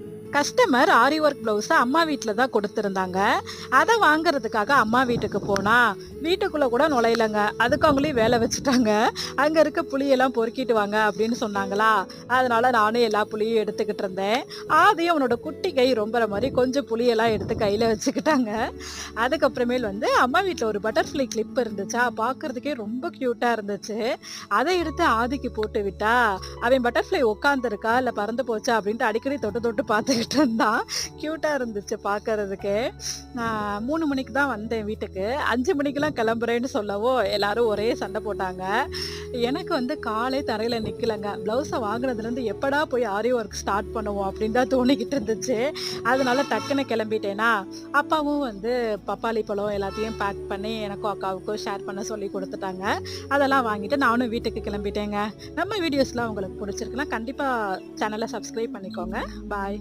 you customer aari work ப்ளவுஸை அம்மா வீட்டில் தான் கொடுத்துருந்தாங்க. அதை வாங்குறதுக்காக அம்மா வீட்டுக்கு போனால் வீட்டுக்குள்ளே கூட நுழையலைங்க. அதுக்கு அவங்களையும் வேலை வச்சுட்டாங்க. அங்கே இருக்க புளியெல்லாம் பொறுக்கிட்டு வாங்க அப்படின்னு சொன்னாங்களா? அதனால் நானும் எல்லா புளியும் எடுத்துக்கிட்டு இருந்தேன். ஆதி அவனோட குட்டி கை ரொம்பற மாதிரி கொஞ்சம் புளியெல்லாம் எடுத்து கையில் வச்சுக்கிட்டாங்க. அதுக்கப்புறமேல் வந்து அம்மா வீட்டில் ஒரு பட்டர்ஃப்ளை கிளிப் இருந்துச்சா. பார்க்குறதுக்கே ரொம்ப க்யூட்டாக இருந்துச்சு. அதை எடுத்து ஆதிக்கு போட்டு விட்டா அவன் பட்டர்ஃப்ளை உட்காந்துருக்கா இல்லை பறந்து போச்சா? அப்படின்ட்டு அடிக்கடி தொட்டு தொட்டு பார்த்துக்கிட்டு கஷ்டம்தான். க்யூட்டாக இருந்துச்சு பார்க்கறதுக்கு நான் மூணு மணிக்கு தான் வந்தேன் வீட்டுக்கு. அஞ்சு மணிக்கெலாம் கிளம்புறேன்னு சொல்லவோ எல்லாரும் ஒரே சண்டை போட்டாங்க. எனக்கு வந்து காலே தரையில் நிற்கலங்க ப்ளவுஸை வாங்கினதுலேருந்து எப்படா போய் ஆரி ஒர்க் ஸ்டார்ட் பண்ணுவோம் அப்படின்னு தான் தோணிக்கிட்டு இருந்துச்சு. அதனால டக்குன்னு கிளம்பிட்டேனா? அப்பாவும் வந்து பப்பாளி பழம் எல்லாத்தையும் பேக் பண்ணி எனக்கும் அக்காவுக்கும் ஷேர் பண்ண சொல்லி கொடுத்துட்டாங்க. அதெல்லாம் வாங்கிட்டு நானும் வீட்டுக்கு கிளம்பிட்டேங்க. நம்ம வீடியோஸ்லாம் உங்களுக்கு பிடிச்சிருக்குன்னா கண்டிப்பாக சேனலை சப்ஸ்கிரைப் பண்ணிக்கோங்க. பாய்